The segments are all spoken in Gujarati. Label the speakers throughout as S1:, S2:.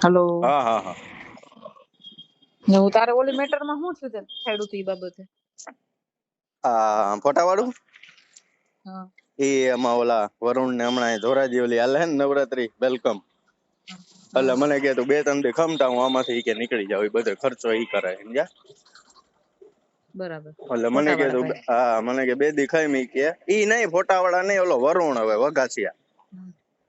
S1: હલો
S2: હા હા હા.
S1: ને હું તારે ઓલી મેટરમાં શું થયું તે છેડું તું ઈ બાબતે?
S2: આ ફોટા વાળું
S1: હા.
S2: એ એમાં ઓલા વરુણ ને હમણાં ધોરાજી ઓલી હાલે ને નવરાત્રી વેલકમ એટલે મને કે તું બે ત્રણ દી ખમતા હું આમાંથી કે નીકળી જાવ એ બધો ખર્ચો ઈ કરે સમજ્યા?
S1: બરાબર.
S2: એટલે મને કે તું હા મને કે બે દી ખાઈ મી કે. ઈ નહીં ફોટા વાળા નહીં ઓલો વરુણ હવે વગાસિયા
S1: હમ.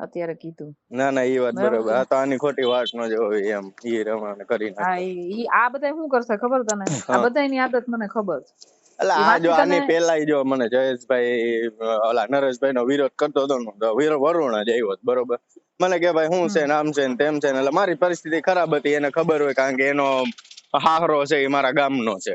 S1: અત્યારે કીધું.
S2: ના ના એ વાત
S1: બરોબર?
S2: આ તો આની ખોટી વાત ન જોવી એમ ઈ રમાણે કરી
S1: હા
S2: નાખે
S1: ઈ આ બધા શું કરશે ખબર તને? આ
S2: હા.
S1: બધાની આદત મને ખબર. છે
S2: એટલે આ જો આની પેલા જો મને જયેશભાઈ ઓલા નરેશભાઈ નો વિરોધ કરતો હતો ને વરુણ જ આવ્યો બરોબર? મને કે ભાઈ શું છે ને આમ છે ને તેમ છે ને એટલે મારી પરિસ્થિતિ ખરાબ હતી એને ખબર હોય કારણ કે એનો હાહરો છે એ મારા ગામનો છે.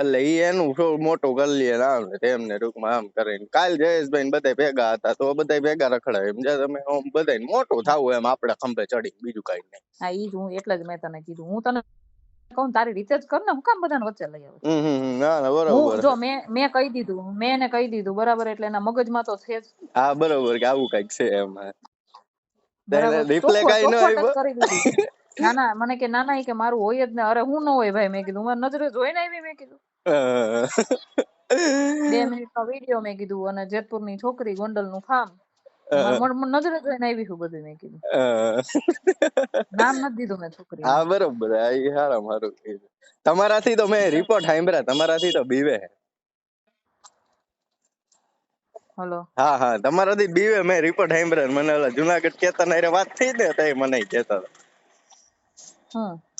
S2: એટલે ઈ એનું થોડું મોટું કરી લે આમ ને તેમ ને ટૂંકમાં આમ કરીને. કાલ જયેશભાઈ બધા ભેગા હતા તો બધા ભેગા રખડાય. એમ તમે આમ બધા મોટું થાવું એમ આપણે ખંભે ચડી બીજું કઈ નહીં.
S1: હા ઈ જ હું એટલે જ મેં તને કીધું. હું તને કહું તારી રીતે જ કર ને હું કામ બધાને વચ્ચે લઈ આવે.
S2: ના ના બરોબર.
S1: જો મેં મેં કહી દીધું મેં એને કહી દીધું બરાબર એટલે એના મગજમાં તો છે જ.
S2: હા બરોબર કે આવું કંઈક છે એમ. રિપ્લે કઈ ન આવ્યો
S1: કરી દીધી ના ના મને કે ના ના કે મારું હોય જ ને અરે હું ન હોય ભાઈ? મેં કીધું મારી નજરે જોઈને આવી મેં કીધું. બે મિનિટ નો વીડિયો મેં કીધું અને જેતપુરની છોકરી ગોંડલનું ફાર્મ નજરે જોઈને આવી છું બધું મેં કીધું. નામ નથી દીધું મેં છોકરી
S2: હા બરોબર એ હારા મારું તમારાથી તો મેં રિપોર્ટ સાંભળ્યા તમારાથી તો બીવે.
S1: હેલો.
S2: હા હા તમારાથી બીવે મેં રિપોર્ટ સાંભળ્યા મને ઓલા જુનાગઢ કેતા ને વાત થઈ ને તઈ મને
S1: હમ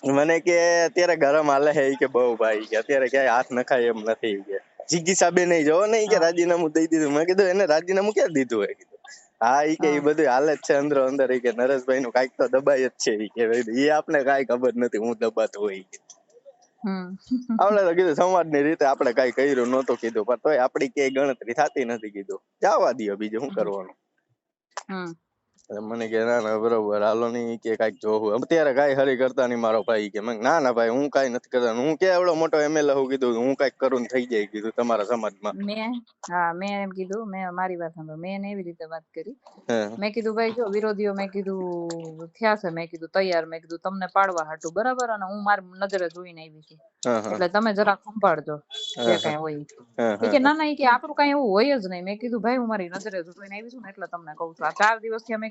S2: મને કે અત્યારે ગરમ હાલે હે કે બહુ ભાઈ કે અત્યારે ક્યાંય હાથ નખાય એમ નથી કે. જીગી સાબે નહીં જોવો ને કે. રાજીનામું દઈ દીધું. મેં કીધું એને રાજીનામું ક્યાં દીધું હોય? કીધું. હા ઈ કે ઈ. બધું હાલે જ છે અંદર અંદર. ઈ કે નરેશભાઈ નું કાઈક તો દબાય જ છે ઈ કે. ઈ આપને કાંઈ ખબર નથી હું દબાતો હોય. આપણે તો કીધું સમાજની રીતે આપણે કઈ કર્યું નતું કીધું પણ તોય આપણી ક્યાંય ગણતરી થતી નથી કીધું. જવા દ્યો બીજું શું કરવાનું?
S1: હમ.
S2: એટલે મને કે ના ના બરોબર હાલો ની કે કાંઈક જોવું. અત્યારે કાંઈ હરી કરતા નહીં મારો ભાઈ કે મેં ના ના ભાઈ હું કાંઈ નથી કરતા. હું કે એવડો મોટો એમએલએ હું કીધું હું કાંઈક કરું ને થઈ જાય કીધું તમારા સમાજમાં.
S1: મેં હા મેં એમ કીધું મેં મારી વાત સાંભળો મેં એને એવી રીતે વાત કરી. મેં કીધું ભાઈ જો વિરોધીઓ મેં કીધું થયા છે મેં કીધું તૈયાર મેં કીધું તમને પાડવા હાટુ બરાબર? અને હું મારી નજરે જોઈને આવી છું. એટલે તમે જરા સંભાળજો જે
S2: હા,
S1: હોય કે ના ના કે આપણું કઈ એવું હોય જ નહીં. મેં કીધું ભાઈ હું મારી નજરે જોઈને આવી છું ને એટલે તમને કહું છું. આ ચાર દિવસથી મેં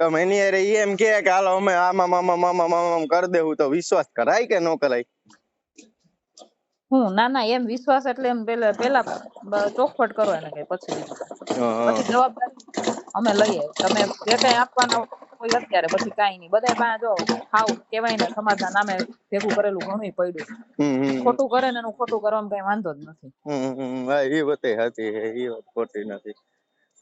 S2: એની અરે એમ કે કે અમે આમાં મામા મામા મામા કરી દેવું. તો વિશ્વાસ કરાય કે ન કરાય?
S1: હું? ના ના એમ વિશ્વાસ એટલે એમ પેલા પેલા ચોખવટ કરો એને કઈ પછી કાંઈ. જવાબદારી અમે લઈએ. તમે જે કઈ આપવાના હોય અત્યારે પછી કાઈ નહીં. બધાય પાસે જો હાવ કેવાય ને સમાજના નામે ભેગું કરેલું ઘણું પડ્યું. ખોટું કરે ને એનું ખોટું કરવામાં કઈ વાંધો જ નથી.
S2: એ વાત હતી એ વાત ખોટી નથી.